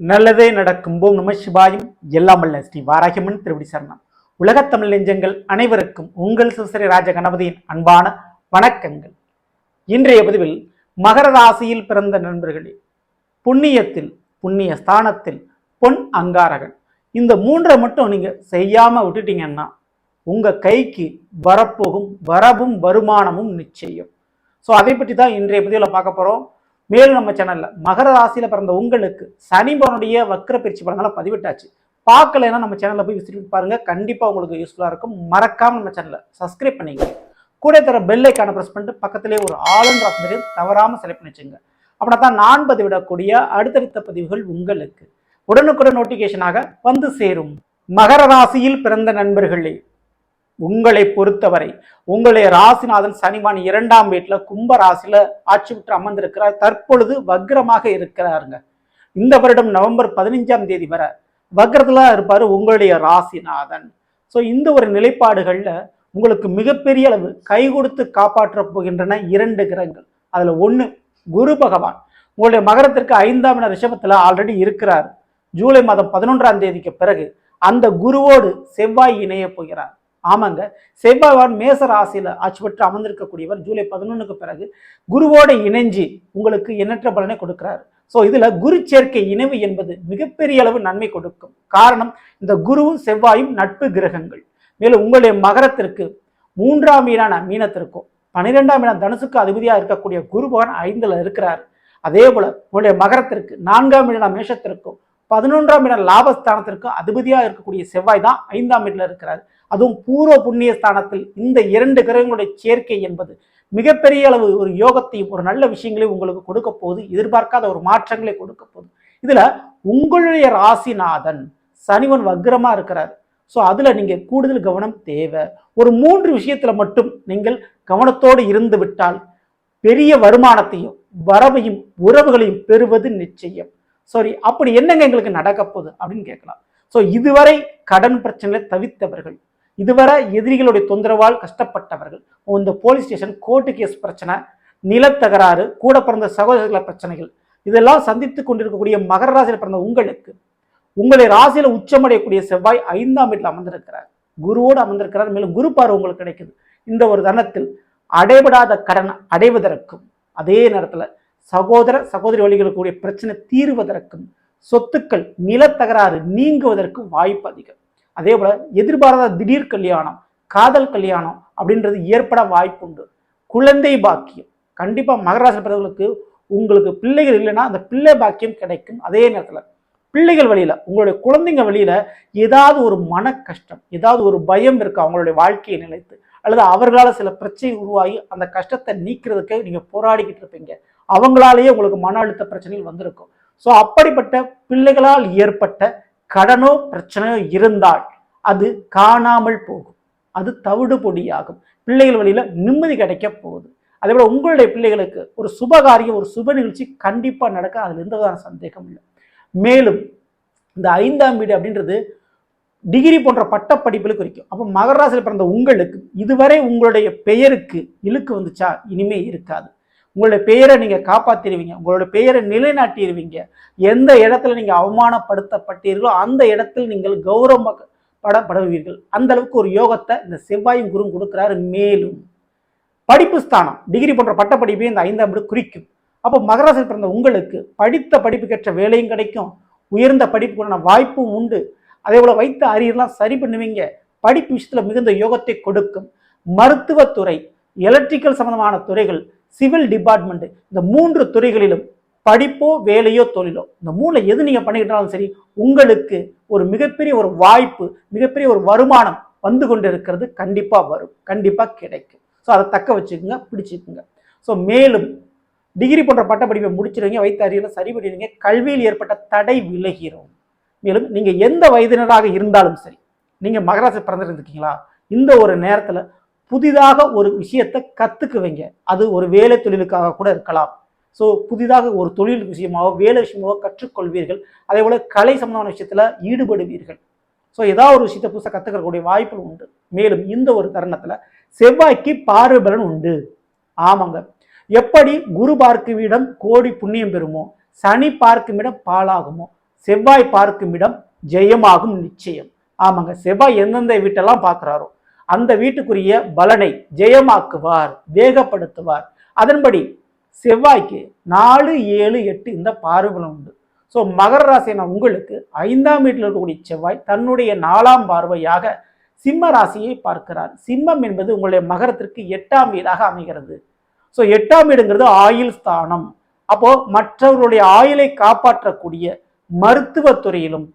நல்லதே நடக்கும். போம் நம சிவாயும். எல்லாம் அல்ல ஸ்ரீ வாராகியம்மன் திருவடி சரணம். உலகத்தமிழ் நெஞ்சங்கள் அனைவருக்கும் உங்கள் சிவசரி ராஜ கணபதியின் அன்பான வணக்கங்கள். இன்றைய பதிவில் மகர ராசியில் பிறந்த நண்பர்களே புண்ணியத்தில் புண்ணிய ஸ்தானத்தில் பொன் அங்காரகன். இந்த மூன்றை மட்டும் நீங்கள் செய்யாமல் விட்டுட்டீங்கன்னா உங்கள் கைக்கு வரப்போகும் வரவும் வருமானமும் நிச்சயம். ஸோ அதை பற்றி தான் இன்றைய பதிவில் பார்க்க போகிறோம் மேலும் நம்ம சேனல்ல மகர ராசியில பிறந்த உங்களுக்கு சனிபனுடைய வக்கர பயிற்சி பலங்களை பதிவிட்டாச்சு. பார்க்கலைன்னா நம்ம சேனல்ல போய் விசிட் பாருங்க. கண்டிப்பா உங்களுக்கு யூஸ்ஃபுல்லா இருக்கும். மறக்காம நம்ம சேனலை சப்ஸ்கிரைப் பண்ணிங்க கூட தர பெல் ஐக்கான ப்ரெஸ் பண்ணிட்டு பக்கத்திலே ஒரு ஆளுன்ற ஆப்ஷனையும் தவறாம செலக்ட் பண்ணி வச்சுங்க. அப்படின்னா தான் நான் பதிவிடக்கூடிய அடுத்தடுத்த பதிவுகள் உங்களுக்கு உடனுக்குடன் நோட்டிஃபிகேஷனாக வந்து சேரும். மகர ராசியில் பிறந்த நண்பர்களே உங்களை பொறுத்தவரை உங்களுடைய ராசிநாதன் சனிமான் இரண்டாம் வீட்டில் கும்ப ராசியில் ஆட்சி விட்டு அமர்ந்திருக்கிறார். தற்பொழுது வக்ரமாக இருக்கிறாருங்க. இந்த வருடம் நவம்பர் பதினைஞ்சாம் தேதி வரை வக்ரத்தில் இருப்பார் உங்களுடைய ராசிநாதன். ஸோ இந்த ஒரு நிலைப்பாடுகளில் உங்களுக்கு மிகப்பெரிய அளவு கை கொடுத்து காப்பாற்ற போகின்றன இரண்டு கிரகங்கள். அதில் ஒன்று குரு பகவான். உங்களுடைய மகரத்திற்கு ஐந்தாம் இன ரிஷபத்தில் ஆல்ரெடி இருக்கிறார். ஜூலை மாதம் பதினொன்றாம் தேதிக்கு பிறகு அந்த குருவோடு செவ்வாய் இணைய போகிறார். ஆமாங்க. செவ்வாய்வான் மேச ராசியில் ஆட்சி பெற்று அமர்ந்திருக்கக்கூடியவர் ஜூலை பதினொன்றுக்கு பிறகு குருவோட இணைஞ்சு உங்களுக்கு எண்ணற்ற பலனை கொடுக்கிறார். ஸோ இதில் குரு சேர்க்கை இணைவு என்பது மிகப்பெரிய அளவு நன்மை கொடுக்கும். காரணம் இந்த குருவும் செவ்வாயும் நட்பு கிரகங்கள். மேலும் உங்களுடைய மகரத்திற்கு மூன்றாம் வீடான மீனத்திற்கும் பன்னிரெண்டாம் இடம் தனுசுக்கு அதிபதியாக இருக்கக்கூடிய குரு பகவான் இருக்கிறார். அதே போல் உங்களுடைய மகரத்திற்கு நான்காம் இடம் மேஷத்திற்கும் பதினொன்றாம் இடம் லாபஸ்தானத்திற்கும் அதிபதியாக இருக்கக்கூடிய செவ்வாய் தான் ஐந்தாம் இடத்துல இருக்கிறார். அதுவும் பூர்வ புண்ணிய ஸ்தானத்தில் இந்த இரண்டு கிரகங்களுடைய சேர்க்கை என்பது மிகப்பெரிய அளவு ஒரு யோகத்தையும் ஒரு நல்ல விஷயங்களையும் உங்களுக்கு கொடுக்க போகுது எதிர்பார்க்காத ஒரு மாற்றங்களை கொடுக்க போகுது. இதுல உங்களுடைய ராசிநாதன் சனிவன் வக்ரமா இருக்கிறார். ஸோ அதில் நீங்கள் கூடுதல் கவனம் தேவை. ஒரு மூன்று விஷயத்தில் மட்டும் நீங்கள் கவனத்தோடு இருந்து விட்டால் பெரிய வருமானத்தையும் வரவையும் உறவுகளையும் பெறுவது நிச்சயம். சாரி அப்படி என்னங்க எங்களுக்கு நடக்க போகுது அப்படின்னு கேட்கலாம். ஸோ இதுவரை கடன் பிரச்சனைகளை தவித்தவர்கள் இதுவரை எதிரிகளுடைய தொந்தரவால் கஷ்டப்பட்டவர்கள் இந்த போலீஸ் ஸ்டேஷன் கோர்ட்டு கேஸ் பிரச்சனை நிலத்தகராறு கூட பிறந்த சகோதரர்கள பிரச்சனைகள் இதெல்லாம் சந்தித்து கொண்டிருக்கக்கூடிய மகர ராசியில் பிறந்த உங்களுக்கு உங்களுடைய ராசியில் உச்சமடையக்கூடிய செவ்வாய் ஐந்தாம் வீட்டில் அமர்ந்திருக்கிறார். குருவோடு அமர்ந்திருக்கிறார். மேலும் குரு பார்வை உங்களுக்கு கிடைக்குது. இந்த ஒரு தனத்தில் அடைபடாத கடன் அடைவதற்கும் அதே நேரத்தில் சகோதர சகோதரி வழிகளுக்குரிய பிரச்சனை தீர்வதற்கும் சொத்துக்கள் நிலத்தகராறு நீங்குவதற்கு வாய்ப்பு அதிகம். அதே போல் எதிர்பாராத திடீர் கல்யாணம் காதல் கல்யாணம் அப்படின்றது ஏற்பட வாய்ப்புண்டு. குழந்தை பாக்கியம். கண்டிப்பாக மகராசி பிறகு உங்களுக்கு பிள்ளைகள் இல்லைன்னா அந்த பிள்ளை பாக்கியம் கிடைக்கும் அதே நேரத்தில். பிள்ளைகள் வழியில் உங்களுடைய குழந்தைங்க வழியில் ஏதாவது ஒரு மன கஷ்டம் ஏதாவது ஒரு பயம் இருக்கு அவங்களுடைய வாழ்க்கையை நிலைத்து அல்லது அவர்களால் சில பிரச்சனை உருவாகி அந்த கஷ்டத்தை நீக்கிறதுக்கு நீங்கள் போராடிக்கிட்டு இருப்பீங்க. அவங்களாலேயே உங்களுக்கு மன அழுத்த பிரச்சனைகள் வந்திருக்கும். ஸோ அப்படிப்பட்ட பிள்ளைகளால் ஏற்பட்ட கடனோ பிரச்சனையோ இருந்தால் அது காணாமல் போகும். அது தவிடு பொடியாகும். பிள்ளைகள் வழியில் நிம்மதி கிடைக்க போகுது. அதே போல் உங்களுடைய பிள்ளைகளுக்கு ஒரு சுபகாரியம் ஒரு சுப நிகழ்ச்சி கண்டிப்பாக நடக்க அதில் எந்த விதமான சந்தேகம் இல்லை. மேலும் இந்த ஐந்தாம் வீடு அப்படின்றது டிகிரி போன்ற பட்ட படிப்புகளை குறிக்கும். அப்போ மகர பிறந்த உங்களுக்கு இதுவரை உங்களுடைய பெயருக்கு இழுக்கு வந்துச்சா? இனிமே இருக்காது. உங்களுடைய பெயரை நீங்கள் காப்பாற்றிடுவீங்க உங்களோட பெயரை நிலைநாட்டிடுவீங்க எந்த இடத்துல நீங்கள் அவமானப்படுத்தப்பட்டீர்களோ அந்த இடத்தில் நீங்கள் கௌரவப்படப்படுவீர்கள். அந்த அளவுக்கு ஒரு யோகத்தை இந்த செவ்வாயும் குரு கொடுக்குறாரு மேலும். படிப்பு ஸ்தானம் டிகிரி போன்ற பட்டப்படிப்பையும் இந்த ஐந்தாம் வீடு குறிக்கும். அப்போ மகராசில் பிறந்த உங்களுக்கு படித்த படிப்புக்கேற்ற வேலையும் கிடைக்கும். உயர்ந்த படிப்புக்கான வாய்ப்பும் உண்டு. அதே போல் வைத்த அரியர்லாம் சரி பண்ணுவீங்க. படிப்பு விஷயத்தில் மிகுந்த யோகத்தை கொடுக்கும். மருத்துவத்துறை எலக்ட்ரிக்கல் சம்பந்தமான துறைகள் சிவில் டிபார்ட்மெண்ட் இந்த மூன்று துறைகளிலும் படிப்போ வேலையோ தொழிலோ இந்த மூணுல எது நீங்கள் பண்ணிக்கிட்டாலும் சரி உங்களுக்கு ஒரு மிகப்பெரிய ஒரு வாய்ப்பு மிகப்பெரிய ஒரு வருமானம் வந்து கொண்டு இருக்கிறது கண்டிப்பாக வரும் கண்டிப்பாக கிடைக்கும். ஸோ அதை தக்க வச்சுக்கோங்க பிடிச்சிக்குங்க. ஸோ மேலும் டிகிரி போன்ற பட்டப்படிப்பை முடிச்சிருவீங்க வைத்த அறிவில் சரி பண்ணிடுவீங்க கல்வியில் ஏற்பட்ட தடை விலகிறோம் மேலும் நீங்கள் எந்த வயதினராக இருந்தாலும் சரி நீங்கள் மகராசி பிறந்திருக்கீங்களா? இந்த ஒரு நேரத்தில் புதிதாக ஒரு விஷயத்தை கற்றுக்குவீங்க அது ஒரு வேலை தொழிலுக்காக கூட இருக்கலாம். ஸோ புதிதாக ஒரு தொழில் விஷயமாவோ வேலை விஷயமாவோ கற்றுக்கொள்வீர்கள். அதே போல் கலை சம்பந்தமான விஷயத்தில் ஈடுபடுவீர்கள். ஸோ ஏதாவது ஒரு விஷயத்தை புதுசாக கற்றுக்கக்கூடிய வாய்ப்புகள் உண்டு. மேலும் இந்த ஒரு தருணத்தில் செவ்வாய்க்கு பார்வை பலன் உண்டு. ஆமாங்க. எப்படி குரு பார்க்கும் இடம் கோடி புண்ணியம் பெறுமோ சனி பார்க்கும் இடம் பாலாகுமோ செவ்வாய் பார்க்கும் இடம் ஜெயமாகும் நிச்சயம். ஆமாங்க. செவ்வாய் எந்தெந்த வீட்டெல்லாம் பார்க்குறாரோ அந்த வீட்டுக்குரிய பலனை ஜெயமாக்குவார் வேகப்படுத்துவார். அதன்படி செவ்வாய்க்கு நாலு ஏழு எட்டு இந்த பார்வலம் உண்டு. ஸோ மகர ராசியான உங்களுக்கு ஐந்தாம் வீட்டில் இருக்கக்கூடிய செவ்வாய் தன்னுடைய நாலாம் பார்வையாக சிம்ம ராசியை பார்க்கிறார். சிம்மம் என்பது உங்களுடைய மகரத்திற்கு எட்டாம் வீடாக அமைகிறது. ஸோ எட்டாம் வீடுங்கிறது ஆயுள் ஸ்தானம். அப்போ மற்றவர்களுடைய ஆயுளை காப்பாற்றக்கூடிய மருத்துவத் துறையிலும்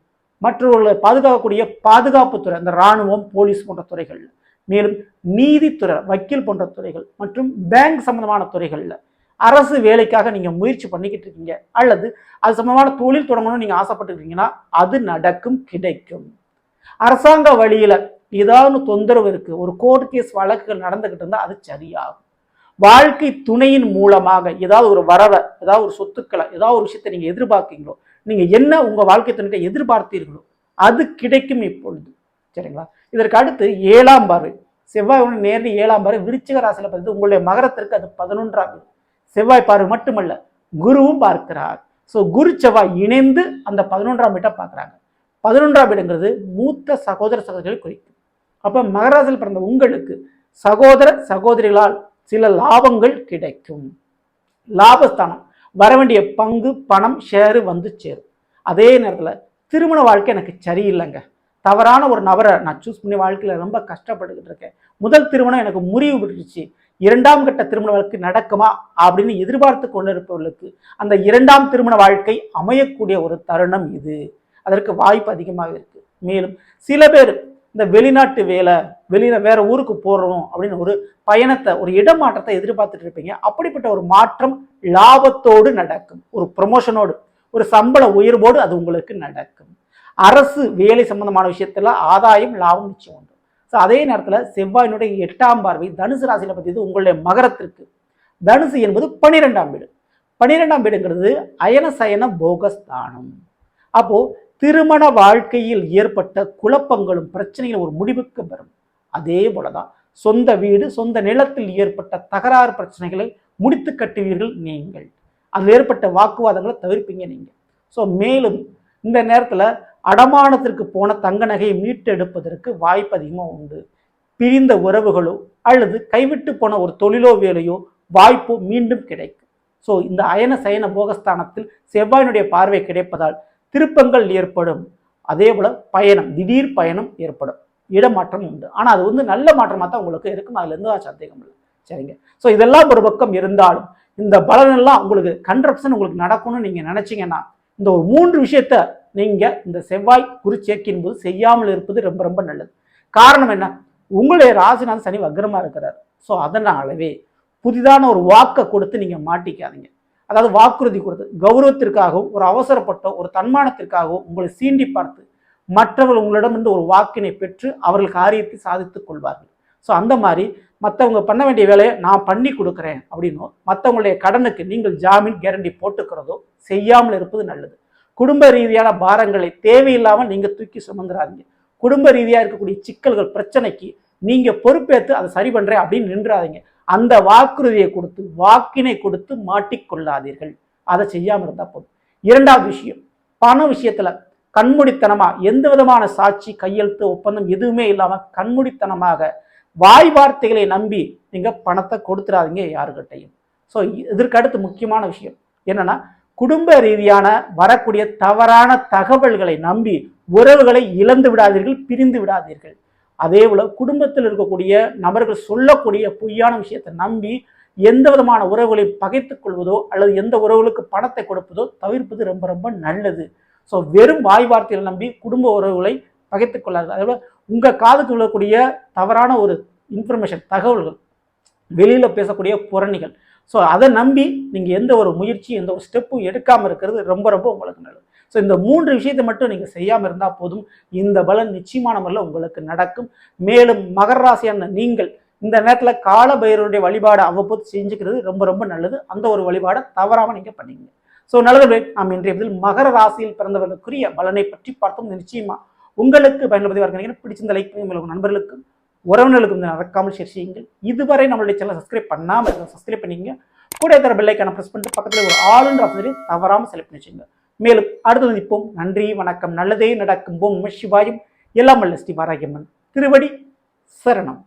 மற்றவர்களை பாதுகாக்கக்கூடிய பாதுகாப்புத்துறை அந்த இராணுவம் போலீஸ் போன்ற துறைகள் மேலும் நீதித்துறை வக்கீல் போன்ற துறைகள் மற்றும் பேங்க் சம்பந்தமான துறைகளில் அரசு வேலைக்காக நீங்கள் முயற்சி பண்ணிக்கிட்டு இருக்கீங்க. அல்லது அது சம்பந்தமான தொழில் தொடங்கணும்னு நீங்கள் ஆசைப்பட்டுருக்கீங்கன்னா அது நடக்கும் கிடைக்கும். அரசாங்க வழியில் ஏதாவது தொந்தரவு இருக்குது ஒரு கோர்ட் கேஸ் வழக்குகள் நடந்துக்கிட்டு இருந்தால் அது சரியாகும். வாழ்க்கை துணையின் மூலமாக ஏதாவது ஒரு வரவை ஏதாவது ஒரு சொத்துக்களை ஏதாவது ஒரு விஷயத்தை நீங்கள் எதிர்பார்க்கீங்களோ நீங்கள் என்ன உங்கள் வாழ்க்கை துணைகிட்ட எதிர்பார்த்தீர்களோ அது கிடைக்கும் இப்பொழுது. சரிங்களா? இதற்கு அடுத்து ஏழாம் பார்வை. செவ்வாய் ஒன்று நேரடி ஏழாம் பார்வை. விருச்சிக ராசியில் பார்த்து உங்களுடைய மகரத்திற்கு அது பதினொன்றாம் செவ்வாய் பார்வை மட்டுமல்ல குருவும் பார்க்கிறார். ஸோ குரு செவ்வாய் இணைந்து அந்த பதினொன்றாம் வீட்டை பார்க்குறாங்க. பதினொன்றாம் வீடுங்கிறது மூத்த சகோதர சகோதரிகளை குறிக்கும். அப்போ மகராசியில் பிறந்த உங்களுக்கு சகோதர சகோதரிகளால் சில லாபங்கள் கிடைக்கும். லாபஸ்தானம். வர வேண்டிய பங்கு பணம் ஷேரு வந்து சேரும். அதே நேரத்தில் திருமண வாழ்க்கை எனக்கு சரியில்லைங்க. தவறான ஒரு நபரை நான் சூஸ் பண்ணி வாழ்க்கையில் ரொம்ப கஷ்டப்பட்டுக்கிட்டு இருக்கேன். முதல் திருமணம் எனக்கு முறிவு விட்டுருச்சு. இரண்டாம் கட்ட திருமண வாழ்க்கை நடக்குமா அப்படின்னு எதிர்பார்த்து கொண்டிருப்பவர்களுக்கு அந்த இரண்டாம் திருமண வாழ்க்கை அமையக்கூடிய ஒரு தருணம் இது. அதற்கு வாய்ப்பு அதிகமாக இருக்குது மேலும் சில பேர் இந்த வெளிநாட்டு வேலை வெளியில வேற ஊருக்கு போகிறோம் அப்படின்னு ஒரு பயணத்தை ஒரு இடமாற்றத்தை எதிர்பார்த்துட்டு இருப்பீங்க. அப்படிப்பட்ட ஒரு மாற்றம் லாபத்தோடு நடக்கும். ஒரு ப்ரொமோஷனோடு ஒரு சம்பள உயர்வோடு அது உங்களுக்கு நடக்கும். அரசு வேலை சம்பந்தமான விஷயத்தில் ஆதாயம் லாபம் நிச்சயம் உண்டு. ஸோ அதே நேரத்தில் செவ்வாயினுடைய எட்டாம் பார்வை தனுசு ராசியில் பற்றியது உங்களுடைய மகரத்திற்கு. தனுசு என்பது பனிரெண்டாம் வீடு. பனிரெண்டாம் வீடுங்கிறது அயன சயன போகஸ்தானம் அப்போது திருமண வாழ்க்கையில் ஏற்பட்ட குழப்பங்களும் பிரச்சனைகளும் ஒரு முடிவுக்கு வரும். அதே போலதான் சொந்த வீடு சொந்த நிலத்தில் ஏற்பட்ட தகராறு பிரச்சனைகளை முடித்து கட்டுவீர்கள் நீங்கள். அதில் ஏற்பட்ட வாக்குவாதங்களை தவிர்ப்பீங்க நீங்கள் ஸோ மேலும் இந்த நேரத்தில் அடமானத்திற்கு போன தங்க நகையை மீட்டெடுப்பதற்கு வாய்ப்பு அதிகமாக உண்டு. பிரிந்த உறவுகளோ அல்லது கைவிட்டு போன ஒரு தொழிலோ வேலையோ வாய்ப்பு மீண்டும் கிடைக்கும். ஸோ இந்த அயன சயன போகஸ்தானத்தில் செவ்வாயினுடைய பார்வை கிடைப்பதால் திருப்பங்கள் ஏற்படும். அதே போல் பயணம் திடீர் பயணம் ஏற்படும். இடமாற்றம் உண்டு. ஆனால் அது வந்து நல்ல மாற்றமாக தான் உங்களுக்கு இருக்கும். அதில் எந்த சந்தேகம் இல்லை. சரிங்க. ஸோ இதெல்லாம் ஒரு பக்கம் இருந்தாலும் இந்த பலனெல்லாம் உங்களுக்கு கன்ட்ரப்ஷன் உங்களுக்கு நடக்கும்னு நீங்கள் நினச்சிங்கன்னா இந்த ஒரு மூன்று விஷயத்த நீங்கள் இந்த செவ்வாய் குரு போது செய்யாமல் இருப்பது ரொம்ப ரொம்ப நல்லது. காரணம் என்ன? உங்களுடைய ராசிநாதன் சனி வக்ரமாக இருக்கிறார். ஸோ அதனாலவே புதிதான ஒரு வாக்கை கொடுத்து நீங்கள் மாட்டிக்காதீங்க. அதாவது வாக்குறுதி கொடுத்து கௌரவத்திற்காகவும் ஒரு அவசரப்பட்ட ஒரு தன்மானத்திற்காகவும் உங்களை சீண்டி பார்த்து மற்றவர்கள் உங்களிடமிருந்து ஒரு வாக்கினை பெற்று அவர்கள் காரியத்தை சாதித்துக் கொள்வார்கள். ஸோ அந்த மாதிரி மற்றவங்க பண்ண வேண்டிய வேலையை நான் பண்ணி கொடுக்குறேன் அப்படின்னும் மற்றவங்களுடைய கடனுக்கு நீங்கள் ஜாமீன் கேரண்டி போட்டுக்கிறதோ செய்யாமல் இருப்பது நல்லது. குடும்ப ரீதியான பாரங்களை தேவையில்லாமல் நீங்கள் தூக்கி சுமந்துடாதீங்க குடும்ப ரீதியாக இருக்கக்கூடிய சிக்கல்கள் பிரச்சனைக்கு நீங்கள் பொறுப்பேற்று அதை சரி பண்ணுறேன் அப்படின்னு நின்றாதீங்க. அந்த வாக்குறுதியை கொடுத்து வாக்கினை கொடுத்து மாட்டிக்கொள்ளாதீர்கள். அதை செய்யாமல் இருந்தால் போதும். இரண்டாவது விஷயம் பண விஷயத்தில் கண்முடித்தனமாக எந்த விதமான சாட்சி கையெழுத்து ஒப்பந்தம் எதுவுமே இல்லாமல் கண்மூடித்தனமாக வாய் வார்த்தைகளை நம்பி நீங்கள் பணத்தை கொடுத்துடாதீங்க யாருக்கிட்டையும். ஸோ இதற்கடுத்து முக்கியமான விஷயம். என்னன்னா குடும்ப ரீதியான வரக்கூடிய தவறான தகவல்களை நம்பி உறவுகளை இழந்து விடாதீர்கள் பிரிந்து விடாதீர்கள். அதே போல குடும்பத்தில் இருக்கக்கூடிய நபர்கள் சொல்லக்கூடிய பொய்யான விஷயத்தை நம்பி எந்த விதமான உறவுகளை பகைத்துக் கொள்வதோ அல்லது எந்த உறவுகளுக்கு பணத்தை கொடுப்பதோ தவிர்ப்பது ரொம்ப ரொம்ப நல்லது. ஸோ வெறும் வாய் வார்த்தைகளை நம்பி குடும்ப உறவுகளை பகைத்துக் கொள்ளாது அதே போல உங்கள் காதுக்கு விழக்கூடிய தவறான ஒரு இன்ஃபர்மேஷன் தகவல்கள் வெளியில் பேசக்கூடிய புறணிகள். ஸோ அதை நம்பி நீங்கள் எந்த ஒரு முயற்சி எந்த ஒரு ஸ்டெப்பும் எடுக்காமல் இருக்கிறது ரொம்ப ரொம்ப உங்களுக்கு நல்லது. ஸோ இந்த மூன்று விஷயத்தை மட்டும் நீங்கள் செய்யாமல் இருந்தால் போதும். இந்த பலன் நிச்சயமான முறையில் உங்களுக்கு நடக்கும். மேலும் மகர ராசியான நீங்கள் இந்த நேரத்தில் கால பைரவருடைய வழிபாடு அவ்வப்போது செஞ்சுக்கிறது ரொம்ப ரொம்ப நல்லது. அந்த ஒரு வழிபாடை தவறாமல் நீங்கள் பண்ணிங்க. ஸோ நல்லது நாம் இன்றைய இதில் மகர ராசியில் பிறந்தவர்களுக்குரிய பலனை பற்றி பார்த்தோம். நிச்சயமாக உங்களுக்கு பயன்படுத்தி இருக்கிறீங்க பிடிச்சிருந்த லைக் பண்ணி உங்கள் நண்பர்களுக்கும் உறவினர்களுக்கும் மறக்காமல் ஷேர் செய்யுங்கள். இதுவரை நம்மளுடைய சேனல் சப்ஸ்கிரைப் பண்ணாமல் சப்ஸ்கிரைப் பண்ணிங்க கூட தர பெல்லைக்கான ப்ரெஸ் பண்ணிட்டு பக்கத்தில் ஒரு ஆளுன்ற ஆப்ஷனை தவறாமல் செலக்ட் பண்ணி வச்சுங்க மேலும் அடுத்து நிற்போம் நன்றி வணக்கம் நல்லதே நடக்கும். போம் சிவாயும். எல்லாம் வல்ல ஸ்ரீ வாராகியம்மன் திருவடி சரணம்.